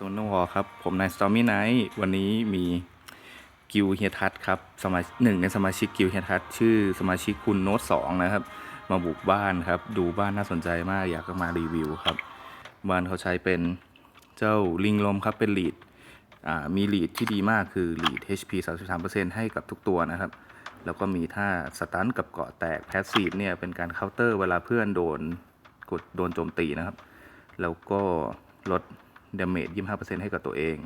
สมนวอครับ ผมนายสตอมมี่ไนท์วันนี้มีกิวเฮียทัศครับสมาชิกหนึ่งในสมาชิกกิวเฮียทัศชื่อสมาชิกคุณโน้ตสองนะครับ มาบุกบ้านครับ ดูบ้านน่าสนใจมากอยากมารีวิวครับ บ้านเขาใช้เป็นเจ้าลิงลมครับเป็นลีดมีลีดที่ดีมากคือลีด HP 33%ให้กับทุกตัวนะครับ แล้วก็มีท่าสตันกับเกาะแตกแพสซีฟเนี่ยเป็นการเคาน์เตอร์เวลาเพื่อนโดนกดโดนโจมตีนะครับ แล้วก็ลด ดาเมจ25%ให้กับตัวเอง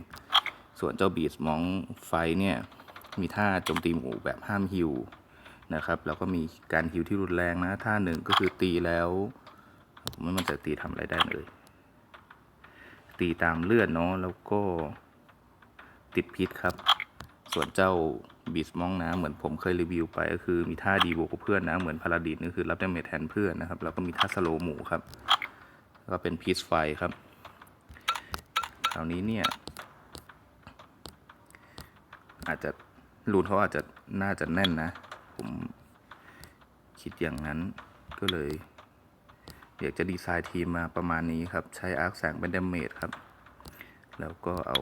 ส่วนเจ้าบีสมองไฟเนี่ย มีท่าโจมตีหมู่แบบห้ามฮิวนะครับ แล้วก็มีการฮิวที่รุนแรงนะ ท่าหนึ่งก็คือตีแล้วผมไม่มันใจะตีทำอะไรได้เลย ตีตามเลือดเนาะแล้วก็ติดพิษครับ ส่วนเจ้าบีสมองนะ เหมือนผมเคยรีวิวไป ก็คือมีท่าดีบวกับเพื่อนนะ เหมือนพาราดินก็คือรับดาเมจแทนเพื่อนนะครับ แล้วก็มีท่าสโลหมู่ครับแล้วก็เป็นพีซไฟครับ คราวนี้เนี่ยอาจจะรูนเขาอาจจะน่าจะแน่นนะ ผมคิดอย่างนั้นก็เลย อยากจะดีไซน์ทีมมาประมาณนี้ครับ ใช้อาร์คแสงเป็นดาเมจครับ แล้วก็เอา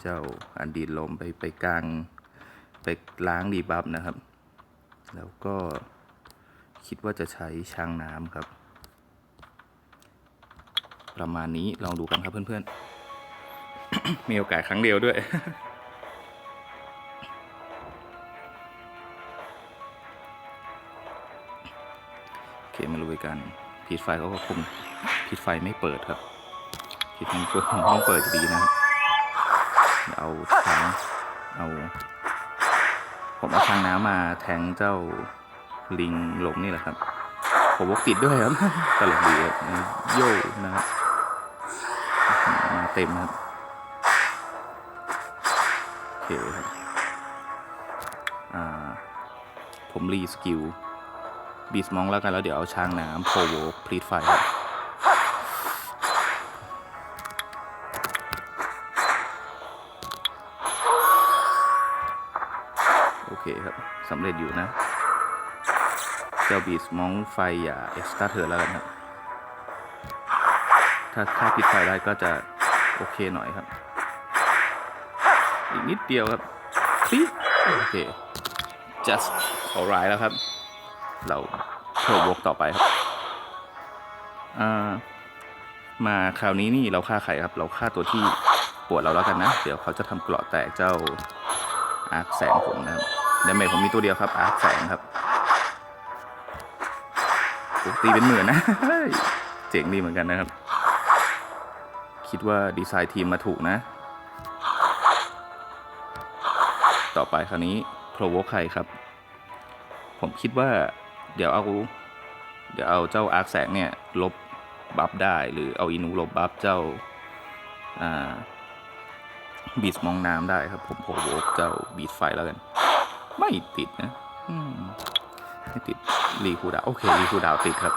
เจ้าอันดีลมไปไปกลาง ไปล้างดีบัฟนะครับ แล้วก็คิดว่าจะใช้ช้างน้ำครับ ประมาณนี้ลองดูกันครับเพื่อนๆ มีโอกาสครั้งเดียวด้วย โอเคมาลุยกันพีดไฟเขาก็คุมพีดไฟไม่เปิดครับพีดไฟไม่เปิดต้องเปิดดีนะครับเดี๋ยวเอาช้างเอาผมเอาช้างน้ำมาแทงเจ้าลิงหลมนี่แหละครับ ผมวกติดด้วยครับตลกดีครับโย่นะครับมาเต็มครับ เคครับผมรีสกิลบีสมองแล้วกันแล้วเดี๋ยวเอาช้างน้ำโพโวพลีทไฟครับโอเคครับสำเร็จอยู่นะเจ้าบีสมองไฟอย่าเอ็กซ์ตร้าเธอแล้วกันครับถ้าถ้าปิดไฟได้ก็จะโอเคหน่อยครับ อีกนิดเดียวครับคลิกโอเค just alright แล้วครับ เราเพิ่วกต่อไปครับอ่ามาคราวนี้นี่เราฆ่าใครครับ เราฆ่าตัวที่ปวดเราแล้วกันนะ เดี๋ยวเขาจะทำเกราะแตกเจ้าอาร์คแสงผมนะครับดาเมจผมมีตัวเดียวครับ อาร์คแสงครับตีเป็นหมื่นนะ เจ๋งดีเหมือนกันนะครับ คิดว่าดีไซน์ทีมมาถูกนะ ต่อไปคราวนี้โปรโวใครครับ ผมคิดว่าเดี๋ยวเอา เดี๋ยวเอาเจ้าอาร์คแสงเนี่ย ลบบัฟได้หรือเอาอินูลบบัฟเจ้าบีสมองน้ำได้ครับ ผมโปรโวเจ้าบีสไฟแล้วกัน ไม่ติดนะไม่ติดรีคูดาวโอเครีคูดาวติดครับ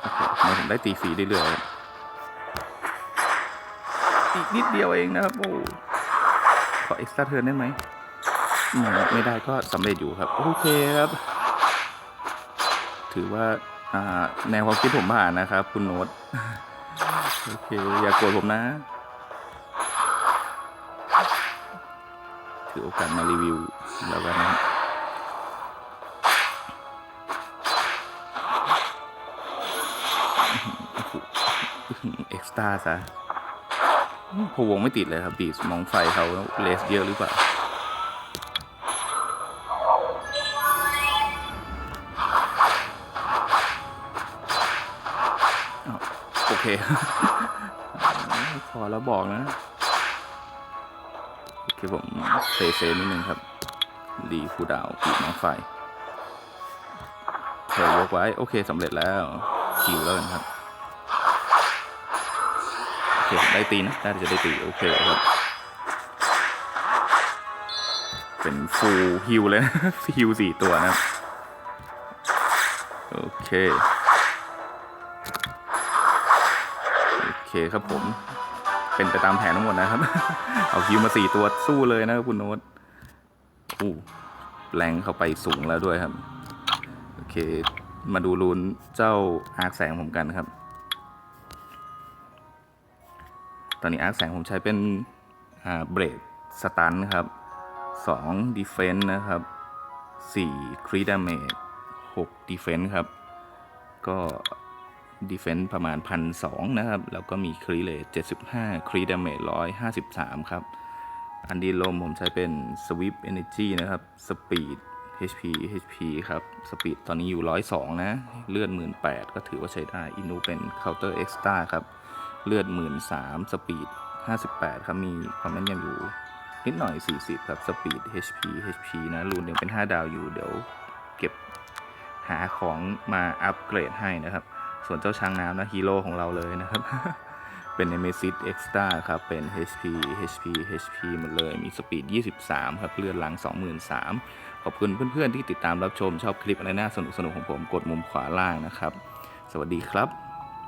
โอเคผมได้ตีฟรีเรื่อยๆอีกนิดเดียวเองนะครับโอ้ ขอเอ็กซ์ตร้าเทิร์นได้ไหมไม่ได้ก็สำเร็จอยู่ครับ โอเคครับ ถือว่าแนวความคิดผมผ่านนะครับ คุณโน้ตโอเค อย่ากโกรธผมนะ ถือโอกาสมารีวิวแล้วกันนะเอ็กซ์ตร้าซะ พวงไม่ติดเลยครับบีสมองไฟเขาเลสเยอะหรือเปล่าโอเค พอแล้วบอกนะ โอเคผมเซเซนิดนึงครับ รีคูดาวน์ปีกน้องไฟเธอวกไว้ โอเคสำเร็จแล้วคิวแล้วกันครับ ได้ตีนะน่าจะได้ตีโอเคครับ เป็นฟูลฮิวเลยนะฮิวสี่ตัวนะครับโอเค โอเคครับผม เป็นไปตามแผนทั้งหมดนะครับ เอาฮิวมาสี่ตัวสู้เลยนะครับคุณโน้ตอู้แรงเข้าไปสูงแล้วด้วยครับ โอเค มาดูรูนเจ้าอาร์คแสงผมกันครับ ตอนนี้อาร์คแสงผมใช้เป็นเบรกสตันครับ2 defense นะครับ4 crit damage 6 defense ครับ ก็ดีเฟน s ์ประมาณพันสองนะครับ แล้วก็มีครีเลทเจ็ดสิบห้าครีดาเมจร้อยห้าสิบสามครับ อันดีลมผมใช้เป็น Swift Energy นะครับ Speed HP HP ครับ Speed ตอนนี้อยู่ร้อยสองนะ เลื่อดหมื่นแปดก็ถือว่าใช้ได้อินูเป็น Counter Extra ครับ เลือดหมื่นสามสปีดห้าสิบแปดครับ มีความแม่นยำอยู่นิดหน่อย 40 ครับ Speed HP HP นะ รูนยังเป็น 5 ดาวอยู่ เดี๋ยวเก็บหาของมาอัปเกรดให้นะครับ ส่วนเจ้าช้างน้ำนะฮีโร่ของเราเลยนะครับ เป็น Nemesis Extra ครับ เป็น HP HP HP หมดเลย มีสปีด 23 ครับ เลือดหลัง 23,000ขอบคุณเพื่อนๆที่ติดตามรับชมชอบคลิปอะไรน่าสนุกๆของผมกดมุมขวาล่างนะครับ สวัสดีครับ